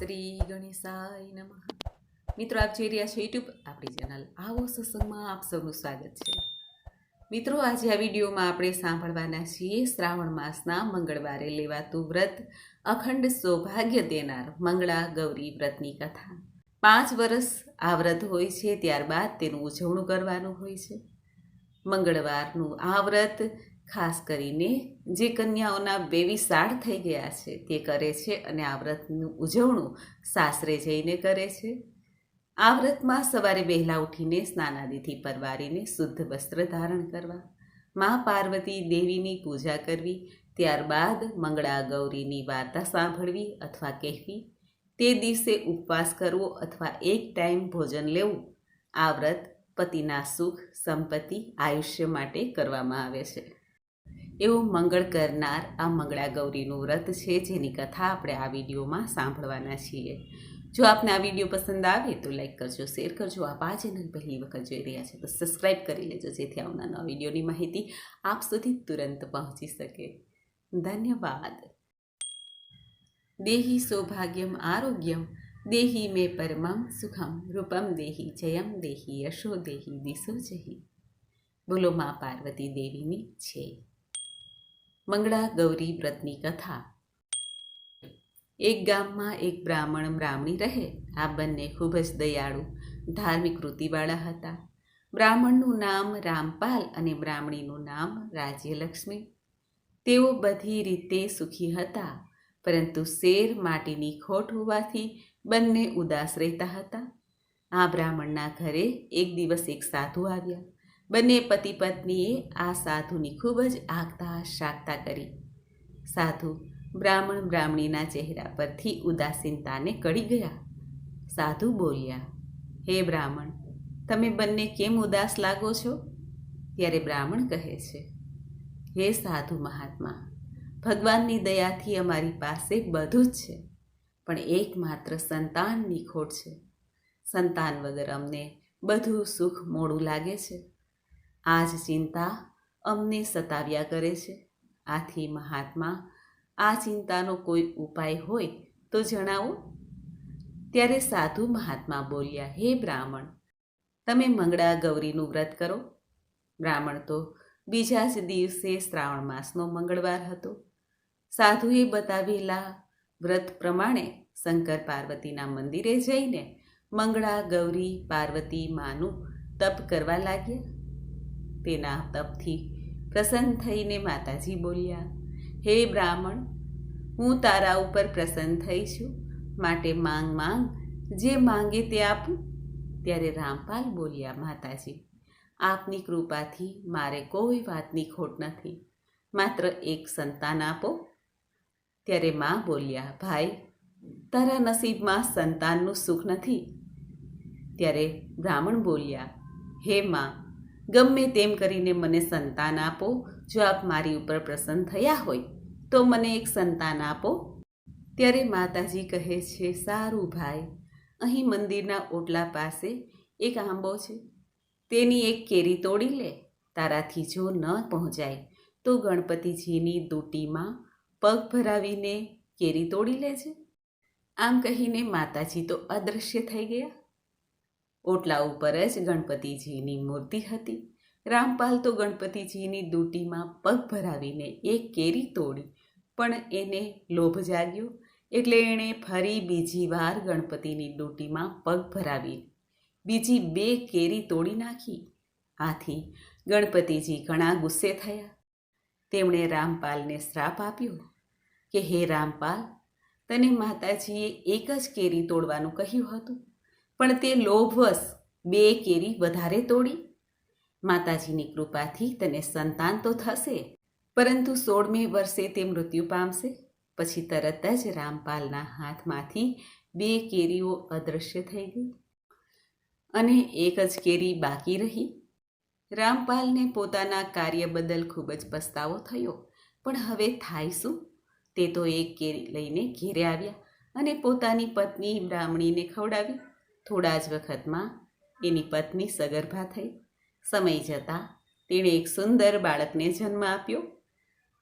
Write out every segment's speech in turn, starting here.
શ્રી ગણેશાય નમઃ. મિત્રો, આપ જોઈ રહ્યા છો યુટ્યુબ આપણી ચેનલ આવો સત્સંગમાં આપ સૌનું સ્વાગત છે. મિત્રો, આજે આ વિડીયોમાં આપણે સાંભળવાના છીએ શ્રાવણ માસના મંગળવારે લેવાતું વ્રત, અખંડ સૌભાગ્ય દેનાર મંગળા ગૌરી વ્રતની કથા. પાંચ વર્ષ આ વ્રત હોય છે, ત્યારબાદ તેનું ઉજવણું કરવાનું હોય છે. મંગળવારનું આ વ્રત ખાસ કરીને જે કન્યાઓના બેવી સાળ થઈ ગયા છે તે કરે છે અને આ વ્રતનું ઉજવણું સાસરે જઈને કરે છે. આ વ્રતમાં સવારે વહેલા ઉઠીને સ્નાનાદિથી પરવારીને શુદ્ધ વસ્ત્ર ધારણ કરવા, મા પાર્વતી દેવીની પૂજા કરવી, ત્યારબાદ મંગળા ગૌરીની વાર્તા સાંભળવી અથવા કહેવી, તે દિવસે ઉપવાસ કરવો અથવા એક ટાઈમ ભોજન લેવું, આ વ્રત પતિના સુખ, સંપત્તિ, આયુષ્ય માટે કરવામાં આવે છે. એવું મંગળ કરનાર આ મંગળા ગૌરીનું વ્રત છે, જેની કથા આપણે આ વિડીયોમાં સાંભળવાના છીએ. જો આપને આ વીડિયો પસંદ આવે તો લાઈક કરજો, શેર કરજો. આપ આ ચેનલ પહેલી વખત જોઈ રહ્યા છે તો સબસ્ક્રાઈબ કરી લેજો, જેથી આવના નવા વિડીયોની માહિતી આપ સુધી તુરંત પહોંચી શકે. ધન્યવાદ. દેહી સૌભાગ્યમ આરોગ્યમ, દેહી મે પરમમ સુખમ, રૂપમ દેહી જયમ, દેહી યશો દેહી દિશો જહી. બોલો મા પાર્વતી દેવીની છે. મંગળા ગૌરી વ્રતની કથા. એક ગામમાં એક બ્રાહ્મણ બ્રાહ્મણી રહે. આ બંને ખૂબ જ દયાળુ, ધાર્મિક વૃત્તિવાળા હતા. બ્રાહ્મણનું નામ રામપાલ અને બ્રાહ્મણીનું નામ રાજ્યલક્ષ્મી. તેઓ બધી રીતે સુખી હતા, પરંતુ શેર માટીની ખોટ હોવાથી બંને ઉદાસ રહેતા હતા. આ બ્રાહ્મણના ઘરે એક દિવસ એક સાધુ આવ્યા. બંને પતિ પત્નીએ આ સાધુની ખૂબ જ આગતા શાકતા કરી. સાધુ બ્રાહ્મણ બ્રાહ્મણીના ચહેરા પરથી ઉદાસીનતાને કળી ગયા. સાધુ બોલ્યા, હે બ્રાહ્મણ, તમે બંને કેમ ઉદાસ લાગો છો? ત્યારે બ્રાહ્મણ કહે છે, હે સાધુ મહાત્મા, ભગવાનની દયાથી અમારી પાસે બધું જ છે, પણ એકમાત્ર સંતાનની ખોટ છે. સંતાન વગર અમને બધું સુખ મોડું લાગે છે. આ જ ચિંતા અમને સતાવ્યા કરે છે. આથી મહાત્મા, આ ચિંતાનો કોઈ ઉપાય હોય તો જણાવો. ત્યારે સાધુ મહાત્મા બોલ્યા, હે બ્રાહ્મણ, તમે મંગળા ગૌરીનું વ્રત કરો. બ્રાહ્મણ તો બીજા જ દિવસે શ્રાવણ માસનો મંગળવાર હતો. સાધુએ બતાવેલા વ્રત પ્રમાણે શંકર પાર્વતીના મંદિરે જઈને મંગળા ગૌરી પાર્વતી માનું તપ કરવા લાગ્યા. તેના તપથી પ્રસન્ન થઈને માતાજી બોલ્યા, હે બ્રાહ્મણ, હું તારા ઉપર પ્રસન્ન થઈ છું માટે માંગ માંગ, જે માંગે તે આપું. ત્યારે રામપાલ બોલ્યા, માતાજી, આપની કૃપાથી મારે કોઈ વાતની ખોટ નથી. માત્ર એક સંતાન આપો. ત્યારે માં બોલ્યા, ભાઈ, તારા નસીબમાં સંતાનનું સુખ નથી. ત્યારે બ્રાહ્મણ બોલ્યા, હે માં ગમે તેમ કરીને મને સંતાન આપો. જો આપ મારી ઉપર પ્રસન્ન થયા હોય, તો મને એક સંતાન આપો. ત્યારે માતાજી કહે છે, સારું ભાઈ, અહીં મંદિરના ઓટલા પાસે એક આંબો છે. તેની એક કેરી તોડી લે, તારાથી જો ન પહોંચાય, તો ગણપતિજીની દૂટીમાં પગ ભરાવીને કેરી તોડી લે છે. આમ કહીને માતાજી તો અદૃશ્ય થઈ ગયા. ઓટલા ઉપર જ ગણપતિજીની મૂર્તિ હતી. રામપાલ તો ગણપતિજીની દૂટીમાં પગ ભરાવીને એક કેરી તોડી, પણ એને લોભ જાગ્યો, એટલે એણે ફરી બીજી વાર ગણપતિની દૂટીમાં પગ ભરાવી. બીજી બે કેરી તોડી નાખી. આથી ગણપતિજી ઘણા ગુસ્સે થયા. તેમણે રામપાલને શ્રાપ આપ્યો કે, હે રામપાલ, તને માતાજીએ એક જ કેરી તોડવાનું કહ્યું હતું. પણ તે લોભવશ બે કેરી વધારે તોડી. માતાજીની કૃપાથી તને સંતાન તો થશે, પરંતુ સોળમે વર્ષે તે મૃત્યુ પામશે. પછી તરત જ રામપાલના હાથમાંથી બે કેરીઓ અદૃશ્ય થઈ ગઈ અને એક જ કેરી બાકી રહી. રામપાલને પોતાના કાર્ય બદલ ખૂબ જ પસ્તાવો થયો. પણ હવે થાય શું? તે તો એક કેરી લઈને ઘેરે આવ્યા અને પોતાની પત્ની બ્રાહ્મણીને ખવડાવી. થોડા જ વખતમાં એની પત્ની સગર્ભા થઈ. સમય જતાં તેણે એક સુંદર બાળકને જન્મ આપ્યો.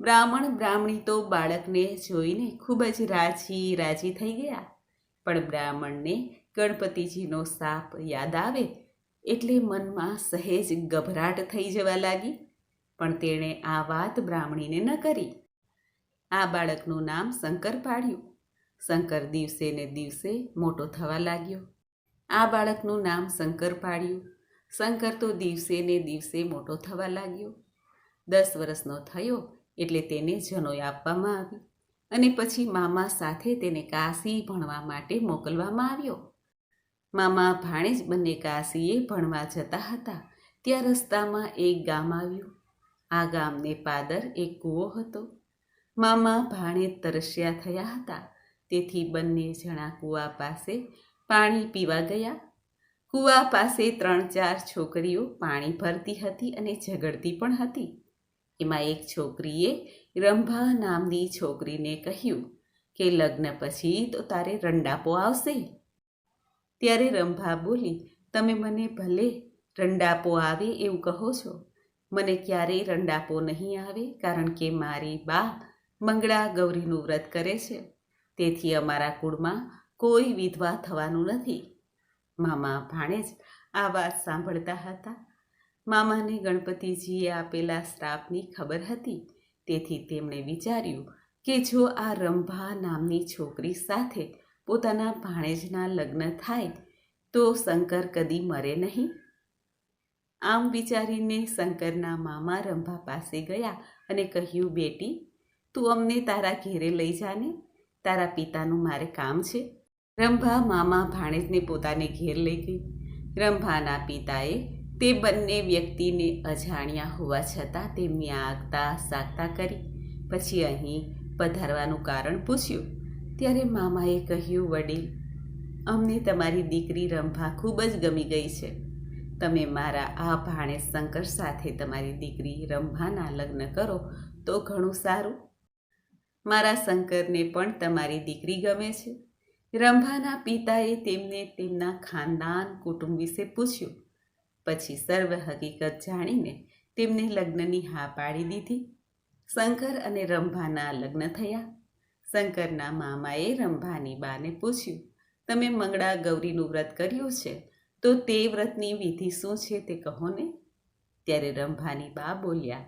બ્રાહ્મણ બ્રાહ્મણી તો બાળકને જોઈને ખૂબ જ રાજી રાજી થઈ ગયા. પણ બ્રાહ્મણને ગણપતિજીનો સાપ યાદ આવે એટલે મનમાં સહેજ ગભરાટ થઈ જવા લાગી. પણ તેણે આ વાત બ્રાહ્મણીને ન કરી. આ બાળકનું નામ શંકર પાડ્યું. શંકર દિવસે ને દિવસે મોટો થવા લાગ્યો. આ બાળકનું નામ શંકર પાડ્યું. શંકર તો દિવસે ને દિવસે મોટો થવા લાગ્યો. દસ વર્ષનો થયો એટલે તેને જનોઈ આપવામાં આવી અને પછી મામા સાથે તેને કાશી ભણવા માટે મોકલવામાં આવ્યો. મામા ભાણેજ બંને કાશીએ ભણવા જતા હતા. ત્યાં રસ્તામાં એક ગામ આવ્યું. આ ગામને પાદર એક કૂવો હતો. મામા ભાણે તરસ્યા થયા હતા. તેથી બંને જણા કૂવા પાસે પાણી પીવા ગયા. કૂવા પાસે ત્રણ ચાર છોકરીઓ પાણી ભરતી હતી અને ઝઘડતી પણ હતી. એમાં એક છોકરીએ રંભા નામની છોકરીને કહ્યું કે લગ્ન પછી તો તારે રંડાપો આવશે. ત્યારે રંભા બોલી, તમે મને ભલે રંડાપો આવે એવું કહો છો. મને ક્યારેય રંડાપો નહીં આવે કારણ કે મારી બા મંગળા ગૌરીનું વ્રત કરે છે. તેથી અમારા કુળમાં કોઈ વિધવા થવાનું નથી. મામા ભાણેજ આ વાત સાંભળતા હતા. મામાને ગણપતિજીએ આપેલા શ્રાપની ખબર હતી. તેથી તેમણે વિચાર્યું કે જો આ રંભા નામની છોકરી સાથે પોતાના ભાણેજના લગ્ન થાય, તો શંકર કદી મરે નહીં. આમ વિચારીને શંકરના મામા રંભા પાસે ગયા અને કહ્યું, બેટી, તું અમને તારા ઘેરે લઈ જાને તારા પિતાનું મારે કામ છે. રંભા મામા ભાણેજને પોતાને ઘેર લઈ ગઈ. રંભાના પિતાએ તે બંને વ્યક્તિને અજાણ્યા હોવા છતાં તેમની આગતા સાગતા કરી. પછી અહીં પધારવાનું કારણ પૂછ્યું. ત્યારે મામાએ કહ્યું, વડીલ, અમને તમારી દીકરી રંભા ખૂબ જ ગમી ગઈ છે. તમે મારા આ ભાણે શંકર સાથે તમારી દીકરી રંભાના લગ્ન કરો તો ઘણું સારું. મારા શંકરને પણ તમારી દીકરી ગમે છે. રંભાના પિતાએ તેમને તેમના ખાનદાન કુટુંબ વિશે પૂછ્યું. પછી સર્વ હકીકત જાણીને તેમને લગ્નની હા પાડી દીધી. શંકર અને રંભાના લગ્ન થયા. શંકરના મામાએ રંભાની બાને પૂછ્યું, તમે મંગળા ગૌરીનું વ્રત કર્યું છે, તો તે વ્રતની વિધિ શું છે તે કહો ને? ત્યારે રંભાની બા બોલ્યા,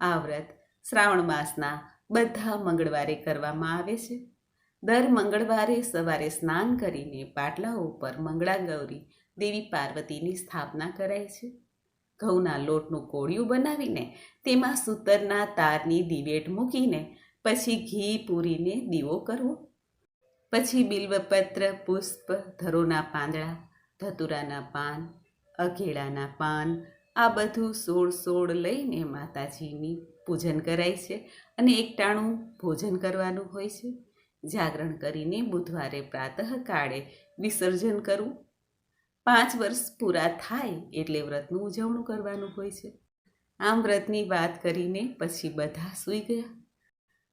આ વ્રત શ્રાવણ માસના બધા મંગળવારે કરવામાં આવે છે. દર મંગળવારે સવારે સ્નાન કરીને પાટલા ઉપર મંગળા ગૌરી દેવી પાર્વતીની સ્થાપના કરાય છે. ઘઉંના લોટનું કોળિયું બનાવીને તેમાં સૂતરના તારની દિવેટ મૂકીને પછી ઘી પૂરીને દીવો કરવો. પછી બિલ્વપત્ર, પુષ્પ, ધરોના પાંદડા, ધતુરાના પાન, અઘેડાના પાન, આ બધું સોળ સોળ લઈને માતાજીની પૂજન કરાય છે અને એકટાણું ભોજન કરવાનું હોય છે. જાગરણ કરીને બુધવારે પ્રાતઃકાળે વિસર્જન કરવું પાંચ વર્ષ પૂરા થાય એટલે વ્રતનું ઉજવણું કરવાનું હોય છે. આમ વ્રતની વાત કરીને પછી બધા સૂઈ ગયા.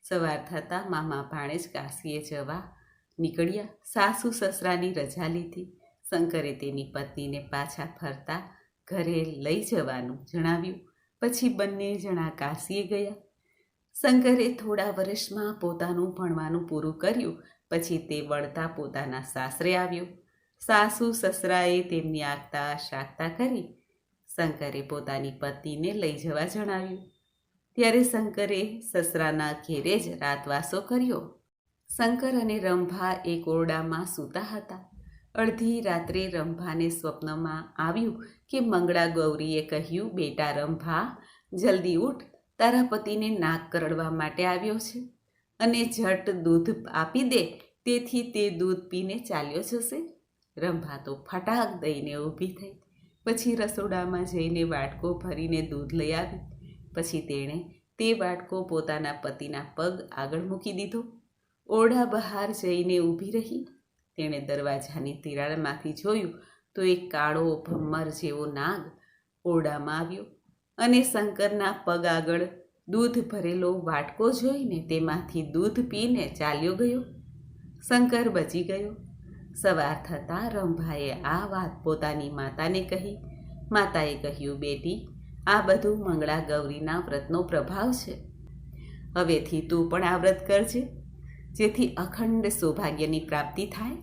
સવાર થતાં મામા ભાણેજ કાશીએ જવા નીકળ્યા. સાસુ સસરાની રજા લીધી. શંકરે તેની પત્નીને પાછા ફરતા ઘરે લઈ જવાનું જણાવ્યું. પછી બંને જણા કાશીએ ગયા. શંકરે થોડા વર્ષમાં પોતાનું ભણવાનું પૂરું કર્યું, પછી તે વળતા પોતાના સાસરે આવ્યો. સાસુ સસરાએ તેમની આગતા શાકતા કરી, શંકરે પોતાની પત્નીને લઈ જવા જણાવ્યું. ત્યારે શંકરે સસરાના ઘેરે જ રાતવાસો કર્યો. શંકર અને રંભા એક ઓરડામાં સૂતા હતા. અડધી રાત્રે રંભાને સ્વપ્નમાં આવ્યું કે મંગળા ગૌરીએ કહ્યું, બેટા રંભા, જલ્દી ઉઠ તારા પતિને નાક કરડવા માટે આવ્યો છે અને ઝટ દૂધ આપી દે, તેથી તે દૂધ પીને ચાલ્યો જશે. રંભા તો ફટાક દઈને ઊભી થઈ. પછી રસોડામાં જઈને વાટકો ભરીને દૂધ લઈ આવી. પછી તેણે તે વાટકો પોતાના પતિના પગ આગળ મૂકી દીધો. ઓરડા બહાર જઈને ઊભી રહી. તેણે દરવાજાની તિરાડમાંથી જોયું તો એક કાળો ભમ્મર જેવો નાગ ઓરડામાં આવ્યો. અને શંકરના પગ આગળ દૂધ ભરેલો વાટકો જોઈને તેમાંથી દૂધ પીને ચાલ્યો ગયો. શંકર બચી ગયો. સવાર થતાં રંભાએ આ વાત પોતાની માતાને કહી. માતાએ કહ્યું, બેટી, આ બધું મંગળા ગૌરીના વ્રતનો પ્રભાવ છે. હવેથી તું પણ આ વ્રત કરજે, જેથી અખંડ સૌભાગ્યની પ્રાપ્તિ થાય.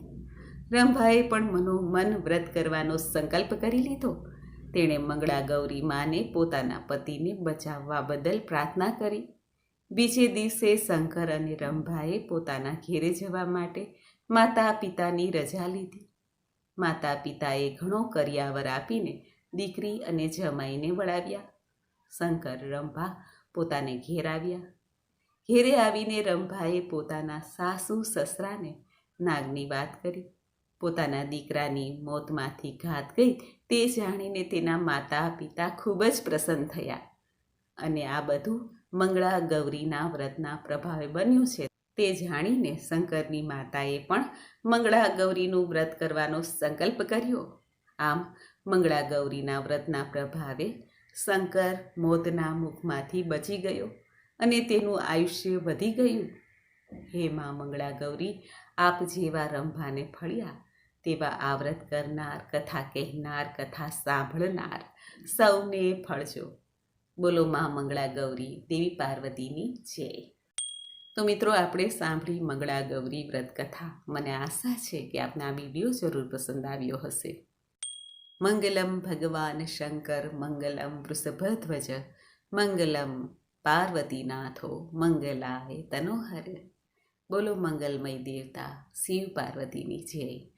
રંભાએ પણ મનોમન વ્રત કરવાનો સંકલ્પ કરી લીધો. તેણે મંગળા ગૌરી માને પોતાના પતિને બચાવવા બદલ પ્રાર્થના કરી. બીજે દિવસે શંકર અને રંભાએ પોતાના ઘેરે જવા માટે માતા પિતાની રજા લીધી. માતા પિતાએ ઘણો કરિયાવર આપીને દીકરી અને જમાઈને વળાવ્યા. શંકર, રંભા પોતાને ઘેર આવ્યા. ઘેરે આવીને રંભાએ પોતાના સાસુ, સસરાને નાગની વાત કરી. પોતાના દીકરાની મોતમાંથી ઘાત ગઈ તે જાણીને તેના માતા પિતા ખૂબ જ પ્રસન્ન થયા. અને આ બધું મંગળા ગૌરીના વ્રતના પ્રભાવે બન્યું છે. તે જાણીને શંકરની માતાએ પણ મંગળા ગૌરીનું વ્રત કરવાનો સંકલ્પ કર્યો. આમ, મંગળા ગૌરીના વ્રતના પ્રભાવે શંકર મોતના મુખમાંથી બચી ગયો અને તેનું આયુષ્ય વધી ગયું. હે મા મંગળા ગૌરી, આપ જેવા રંભાને ફળ્યા તેવા આ વ્રત કરનાર, કથા કહેનાર, કથા સાંભળનાર સૌને ફળજો. બોલો મા મંગળા ગૌરી, દેવી પાર્વતીની જય. તો મિત્રો, આપણે સાંભળી મંગળા ગૌરી વ્રત કથા. મને આશા છે કે આપને આ વીડિયો જરૂર પસંદ આવ્યો હશે. મંગલમ ભગવાન શંકર, મંગલમ વૃષભધ્વજ, મંગલમ પાર્વતીનાથો, મંગલાય તનોહર. બોલો મંગલમય દેવતા, શિવ પાર્વતીની જય.